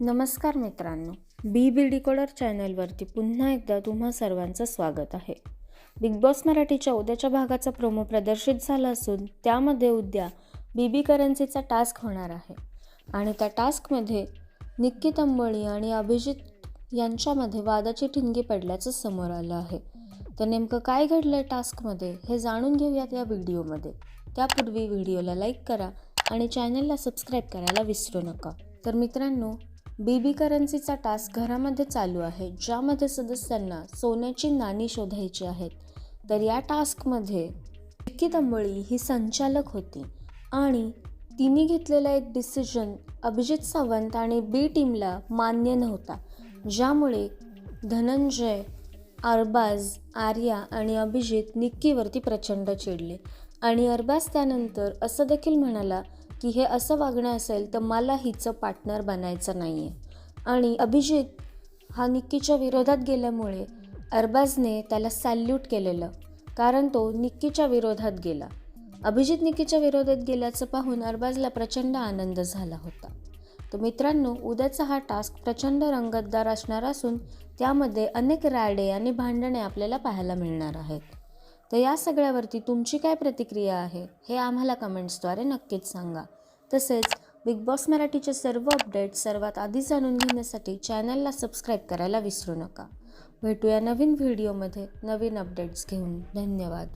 नमस्कार मित्रांनो बी बी डिकोडर चॅनलवरती पुन्हा एकदा तुम्हा सर्वांचं स्वागत आहे. बिग बॉस मराठीच्या उद्याच्या भागाचा प्रोमो प्रदर्शित झाला असून त्यामध्ये उद्या बी बी करन्सीचा टास्क होणार आहे. आणि त्या टास्कमध्ये निक्की तंबळी आणि अभिजित यांच्यामध्ये वादाची ठिणगी पडल्याचं समोर आलं आहे. तर नेमकं काय घडलं आहे टास्कमध्ये हे जाणून घेऊयात या व्हिडिओमध्ये. त्यापूर्वी व्हिडिओला लाईक करा आणि चॅनलला सबस्क्राईब करायला विसरू नका. तर मित्रांनो बीबी करन्सीचा टास्क घरामध्ये चालू आहे ज्यामध्ये सदस्यांना सोन्याची नाणी शोधायची आहेत. तर या टास्कमध्ये विक्की तंबळी ही संचालक होती आणि तिने घेतलेला एक डिसिजन अभिजित सावंत आणि बी टीमला मान्य नव्हता ज्यामुळे धनंजय अरबाज आर्या आणि अभिजित निक्कीवरती प्रचंड चिडले. आणि अरबाज त्यानंतर असं देखील म्हणाला की हे असं वागणं असेल तर मला हिचं पार्टनर बनायचं नाही आहे आणि अभिजित हा निक्कीच्या विरोधात गेल्यामुळे अरबाजने त्याला सॅल्यूट केलेलं कारण तो निक्कीच्या विरोधात गेला. अभिजित निक्कीच्या विरोधात गेल्याचं पाहून अरबाजला प्रचंड आनंद झाला होता. तर मित्रांनो उद्याचा हा टास्क प्रचंड रंगतदार असणार असून त्यामध्ये अनेक राडे आणि भांडणे आपल्याला पाहायला मिळणार आहेत. तर या सगळ्यावरती तुमची काय प्रतिक्रिया आहे हे आम्हाला कमेंट्सद्वारे नक्कीच सांगा. तसेच बिग बॉस मराठीचे सर्व अपडेट सर्वात आधी जाणून घेण्यासाठी चॅनलला सबस्क्राईब करायला विसरू नका. भेटूया नवीन व्हिडिओमध्ये नवीन अपडेट्स घेऊन. धन्यवाद.